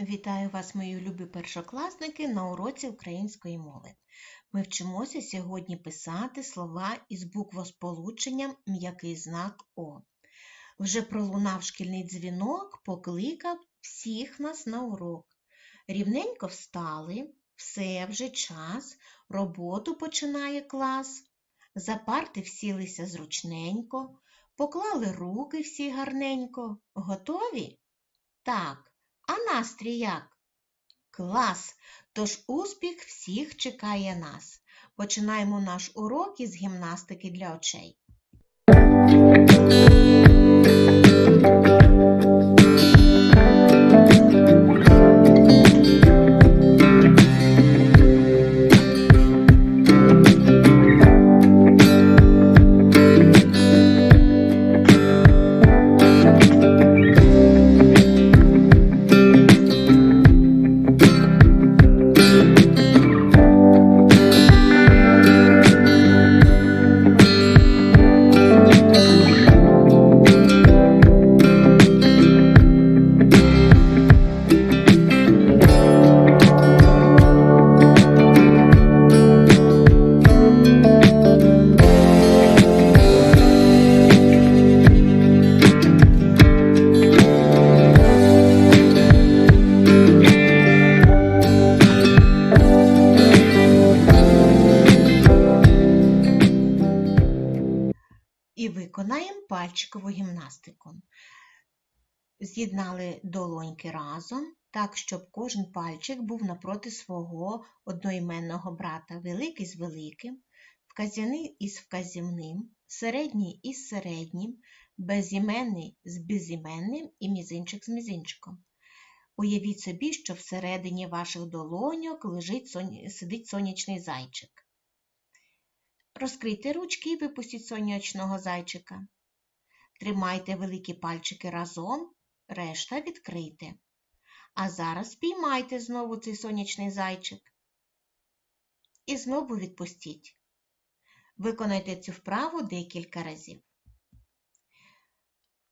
Вітаю вас, мої любі першокласники, на уроці української мови. Ми вчимося сьогодні писати слова із буквосполученням м'який знак О. Вже пролунав шкільний дзвінок, покликав всіх нас на урок. Рівненько встали, все вже час, роботу починає клас. За парти всілися зручненько, поклали руки всі гарненько. Готові? Так. А настрій як? Клас! Тож успіх всіх чекає нас. Починаємо наш урок із гімнастики для очей. Пальчикову гімнастику. З'єднали долоньки разом, так, щоб кожен пальчик був напроти свого одноіменного брата, великий з великим, вказівний із вказівним, середній із середнім, безіменний з безіменним і мізинчик з мізинчиком. Уявіть собі, що всередині ваших долоньок лежить сидить сонячний зайчик. Розкрийте ручки і випустіть сонячного зайчика. Тримайте великі пальчики разом, решта відкрийте. А зараз спіймайте знову цей сонячний зайчик. І знову відпустіть. Виконайте цю вправу декілька разів.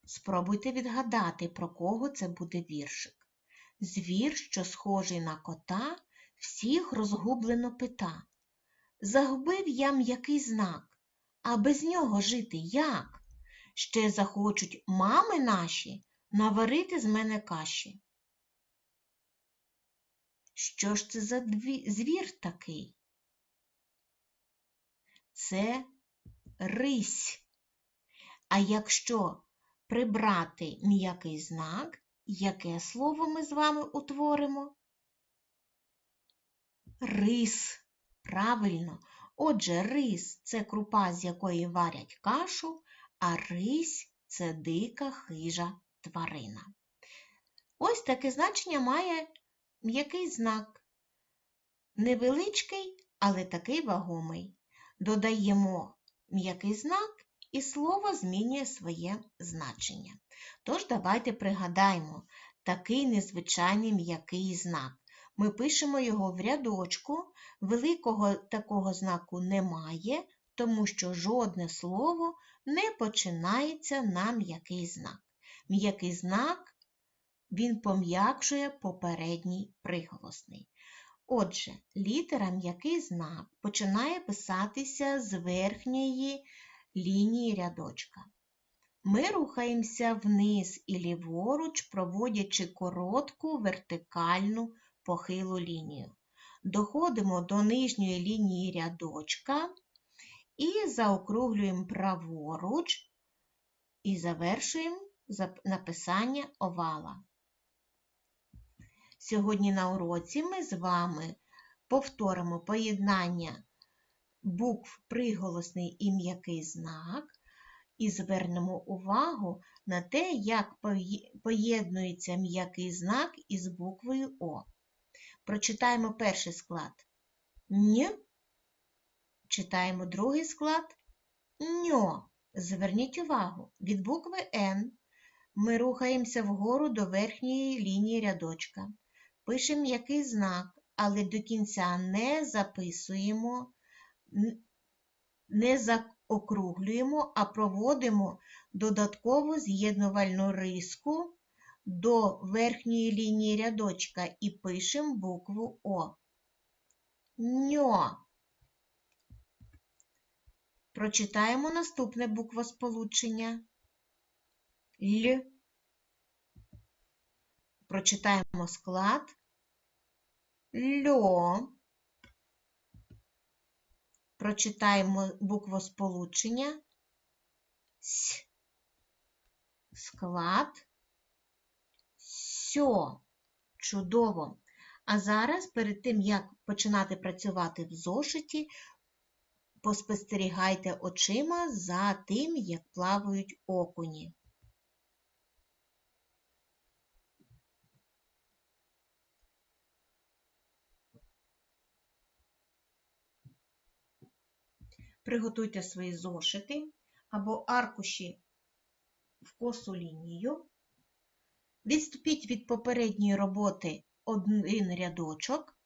Спробуйте відгадати, про кого це буде віршик. Звір, що схожий на кота, всіх розгублено пита. Загубив я м'який знак, а без нього жити як? Ще захочуть мами наші наварити з мене каші. Що ж це за дві- звір такий? Це рись. А якщо прибрати м'який знак, яке слово ми з вами утворимо? Рис. Правильно. Отже, рис це крупа, з якої варять кашу, а рись це дика хижа тварина. Ось таке значення має м'який знак. Невеличкий, але такий вагомий. Додаємо м'який знак, і слово змінює своє значення. Тож давайте пригадаємо такий незвичайний м'який знак. Ми пишемо його в рядочку, великого такого знаку немає, тому що жодне слово не починається на м'який знак. М'який знак він пом'якшує попередній приголосний. Отже, літера м'який знак починає писатися з верхньої лінії рядочка. Ми рухаємося вниз і ліворуч, проводячи коротку вертикальну похилу лінію. Доходимо до нижньої лінії рядочка і заокруглюємо праворуч і завершуємо написання овала. Сьогодні на уроці ми з вами повторимо поєднання букв приголосний і м'який знак і звернемо увагу на те, як поєднується м'який знак із буквою О. Прочитаємо перший склад Н. Читаємо другий склад Ньо. Зверніть увагу, від букви Н ми рухаємося вгору до верхньої лінії рядочка. Пишемо м'який знак, але до кінця не записуємо, не заокруглюємо, а проводимо додаткову з'єднувальну риску до верхньої лінії рядочка і пишемо букву О. Ньо. Прочитаємо наступне буквосполучення. Л. Прочитаємо склад. Льо. Прочитаємо буквосполучення. С. Склад. Сьо. Чудово. А зараз, перед тим, як починати працювати в зошиті, поспостерігайте очима за тим, як плавають окуні. Приготуйте свої зошити або аркуші в косу лінію. Відступіть від попередньої роботи один рядочок.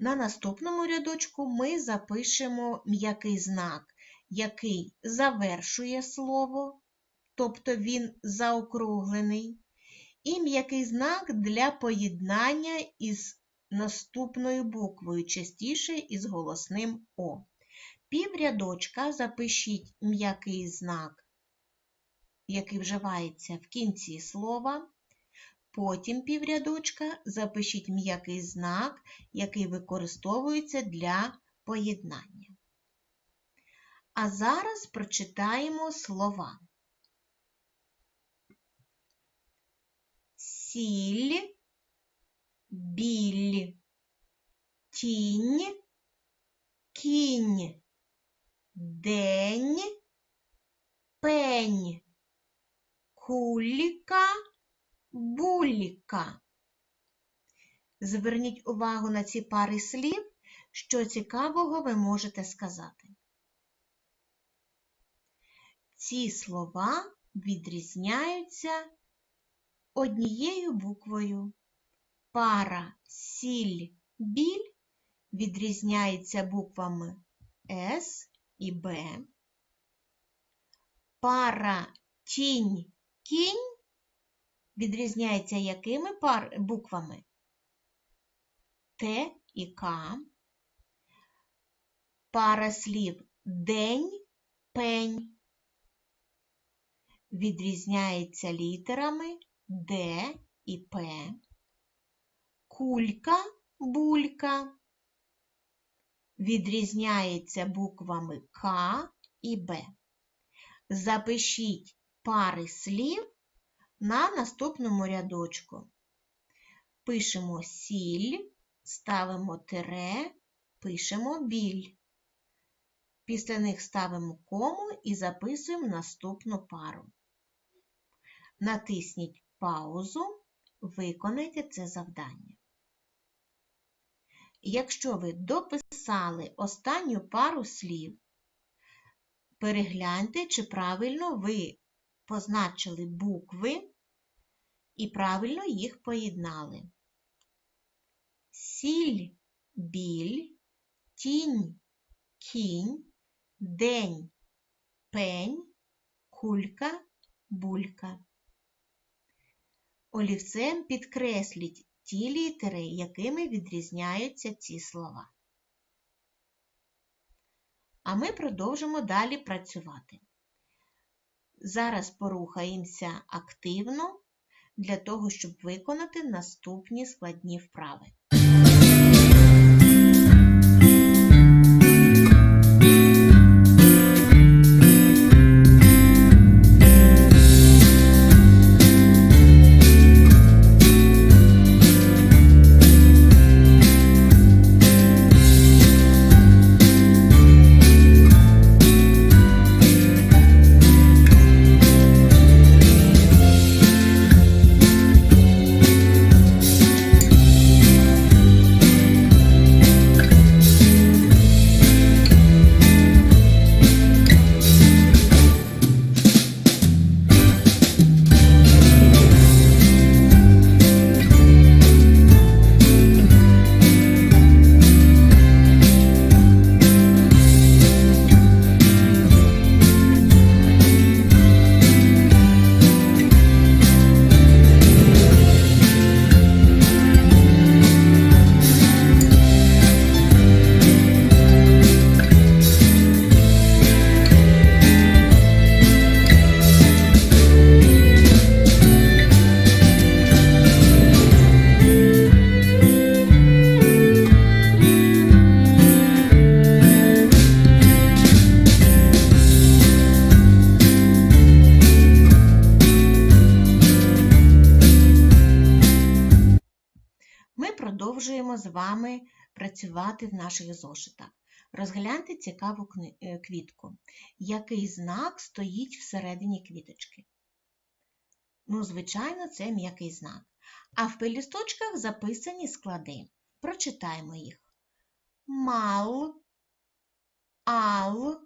На наступному рядочку ми запишемо м'який знак, який завершує слово, тобто він заокруглений, і м'який знак для поєднання із наступною буквою, частіше із голосним О. Піврядочка запишіть м'який знак, який вживається в кінці слова. Потім піврядочка запишіть м'який знак, який використовується для поєднання. А зараз прочитаємо слова. Сіль, біль, тінь, кінь, день, пень, кулька, булька. Зверніть увагу на ці пари слів, що цікавого ви можете сказати. Ці слова відрізняються однією буквою. Пара сіль біль відрізняється буквами С і Б. Пара тінь кінь відрізняється якими пар буквами? Т і К. Пара слів день, пень. Відрізняється літерами Д і П. Кулька, булька. Відрізняється буквами К і Б. Запишіть пари слів на наступному рядочку. Пишемо сіль, ставимо тире, пишемо біль. Після них ставимо кому і записуємо наступну пару. Натисніть паузу, виконайте це завдання. Якщо ви дописали останню пару слів, перегляньте, чи правильно ви позначили букви і правильно їх поєднали. Сіль, біль, тінь, кінь, день, пень, кулька, булька. Олівцем підкресліть ті літери, якими відрізняються ці слова. А ми продовжимо далі працювати. Зараз порухаємося активно для того, щоб виконати наступні складні вправи. Працювати в наших зошитах. Розгляньте цікаву е, квітку. Який знак стоїть всередині квіточки? Ну, звичайно, це м'який знак. А в пелюсточках записані склади. Прочитаємо їх. Мал, ал,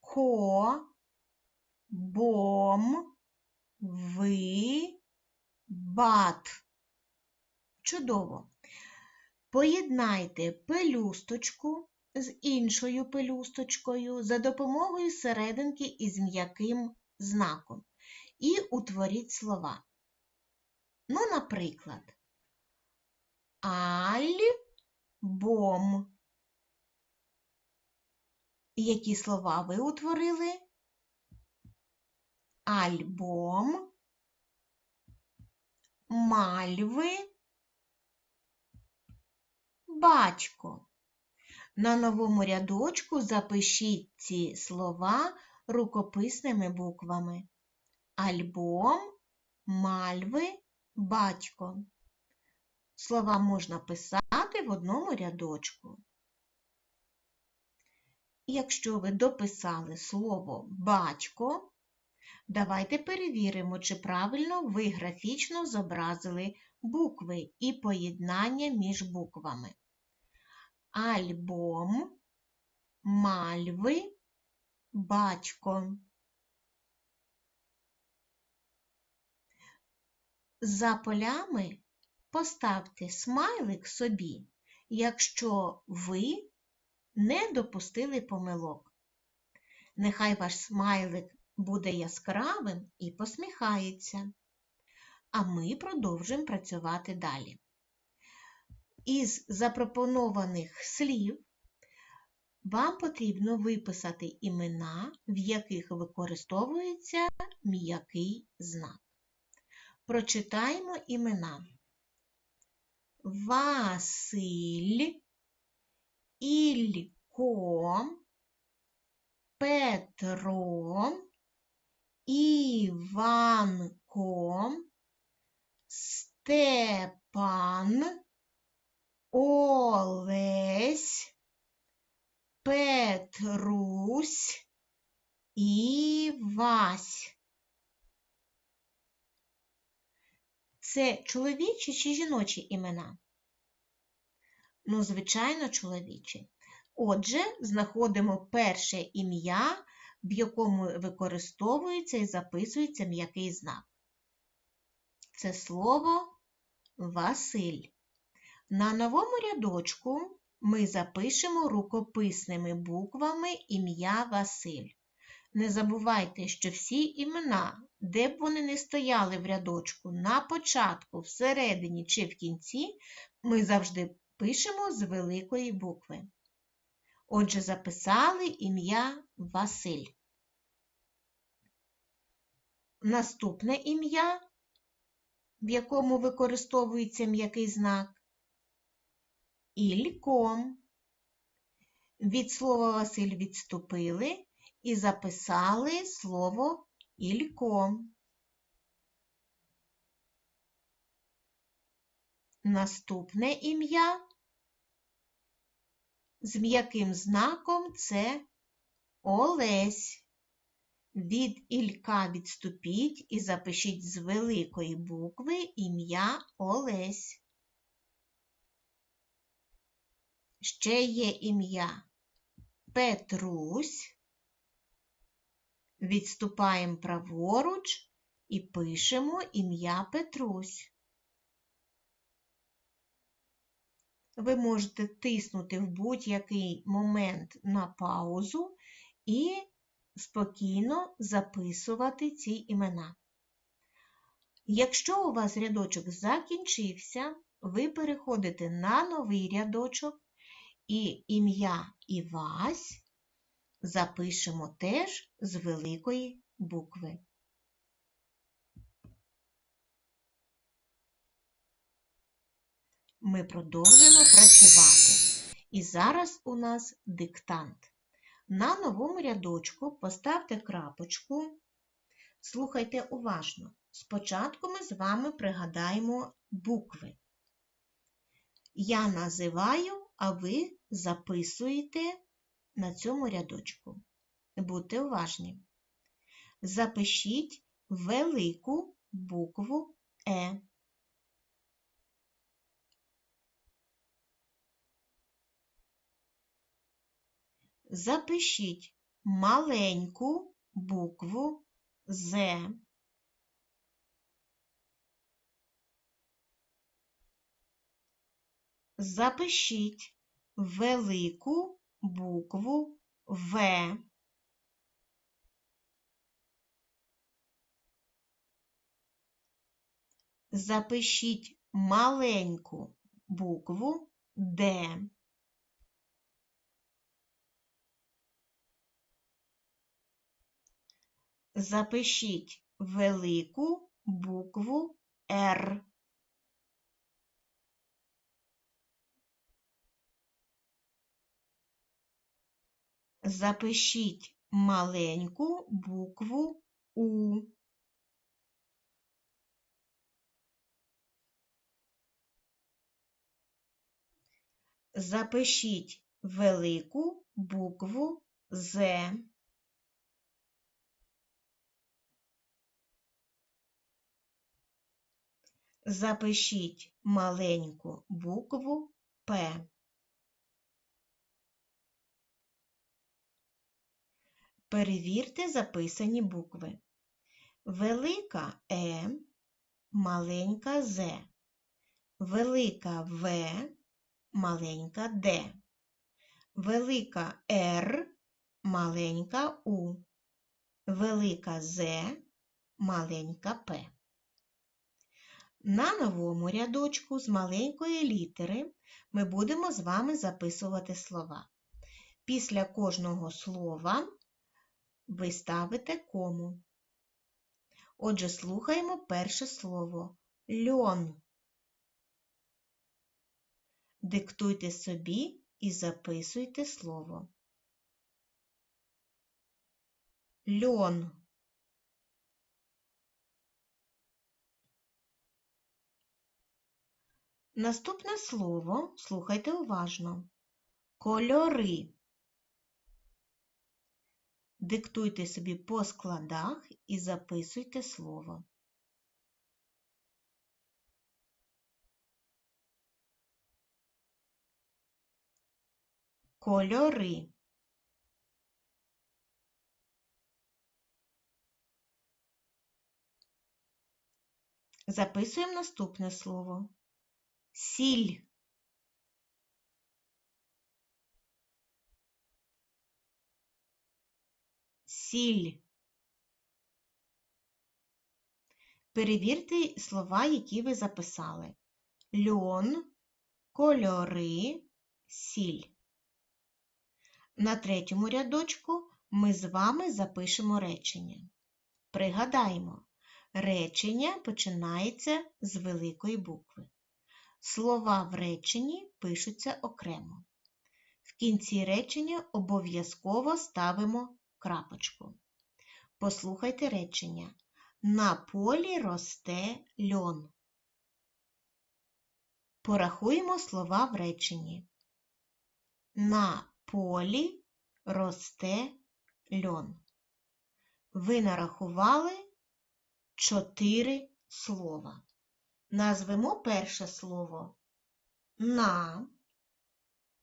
ко, бом, ви, бат. Чудово. Поєднайте пелюсточку з іншою пелюсточкою за допомогою серединки із м'яким знаком і утворіть слова. Ну, наприклад, альбом. Які слова ви утворили? Альбом, мальви, батько. На новому рядочку запишіть ці слова рукописними буквами. Альбом, мальви, батько. Слова можна писати в одному рядочку. Якщо ви дописали слово батько, давайте перевіримо, чи правильно ви графічно зобразили букви і поєднання між буквами. Альбом, мальви, батько. За полями поставте смайлик собі, якщо ви не допустили помилок. Нехай ваш смайлик буде яскравим і посміхається. А ми продовжуємо працювати далі. Із запропонованих слів вам потрібно виписати імена, в яких використовується м'який знак. Прочитаємо імена. Василь, Ілько, Петро, Іванко, Степан, Олесь, Петрусь і Вась. Це чоловічі чи жіночі імена? Ну, звичайно, чоловічі. Отже, знаходимо перше ім'я, в якому використовується і записується м'який знак. Це слово Василь. На новому рядочку ми запишемо рукописними буквами ім'я Василь. Не забувайте, що всі імена, де б вони не стояли в рядочку, на початку, всередині чи в кінці, ми завжди пишемо з великої букви. Отже, записали ім'я Василь. Наступне ім'я, в якому використовується м'який знак Ілько. Від слова Василь відступили і записали слово Ілько. Наступне ім'я з м'яким знаком це Олесь. Від Ілька відступіть і запишіть з великої букви ім'я Олесь. Ще є ім'я Петрусь. Відступаємо праворуч і пишемо ім'я Петрусь. Ви можете тиснути в будь-який момент на паузу і спокійно записувати ці імена. Якщо у вас рядочок закінчився, ви переходите на новий рядочок і ім'я Івась запишемо теж з великої букви. Ми продовжуємо працювати. І зараз у нас диктант. На новому рядочку поставте крапочку. Слухайте уважно. Спочатку ми з вами пригадаємо букви. Я називаю, а ви записуєте на цьому рядочку. Будьте уважні. Запишіть велику букву Е. Запишіть маленьку букву З. Запишіть велику букву В. Запишіть маленьку букву Д. Запишіть велику букву Р. Запишіть маленьку букву У. Запишіть велику букву З. Запишіть маленьку букву П. Перевірте записані букви. Велика Е, маленька З, велика В, маленька Д, велика Р, маленька У, велика З, маленька П. На новому рядочку з маленької літери ми будемо з вами записувати слова. Після кожного слова ви ставите кому. Отже, слухаємо перше слово льон. Диктуйте собі і записуйте слово. Льон. Наступне слово слухайте уважно. Кольори. Диктуйте собі по складах і записуйте слово. Кольори. Записуємо наступне слово. Сіль. Сіль. Перевірте слова, які ви записали. Льон, кольори, сіль. На третьому рядочку ми з вами запишемо речення. Пригадаємо, речення починається з великої букви. Слова в реченні пишуться окремо. В кінці речення обов'язково ставимо крапочку. Послухайте речення. На полі росте льон. Порахуємо слова в реченні. На полі росте льон. Ви нарахували чотири слова. Назвемо перше слово на,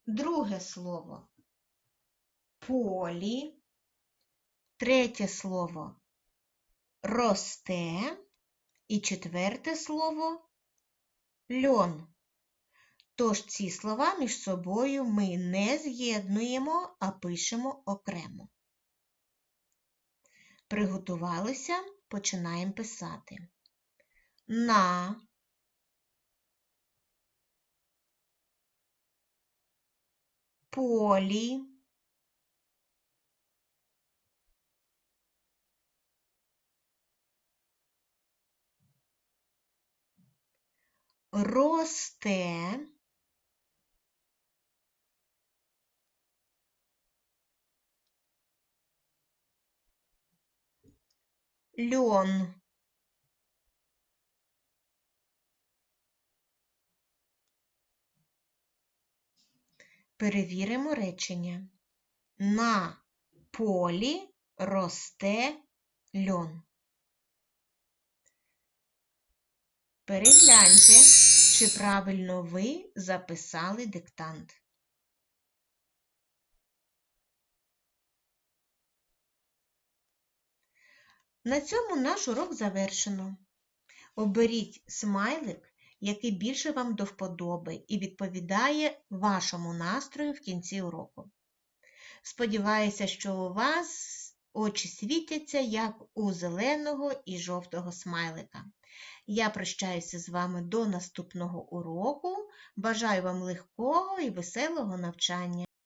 друге слово полі, третє слово росте і четверте слово льон. Тож ці слова між собою ми не з'єднуємо, а пишемо окремо. Приготувалися, починаємо писати. На полі росте льон Перевіримо речення. На полі росте льон. Перегляньте, чи правильно ви записали диктант. На цьому наш урок завершено. Оберіть смайлик, який більше вам до вподоби і відповідає вашому настрою в кінці уроку. Сподіваюся, що у вас очі світяться, як у зеленого і жовтого смайлика. Я прощаюся з вами до наступного уроку. Бажаю вам легкого і веселого навчання.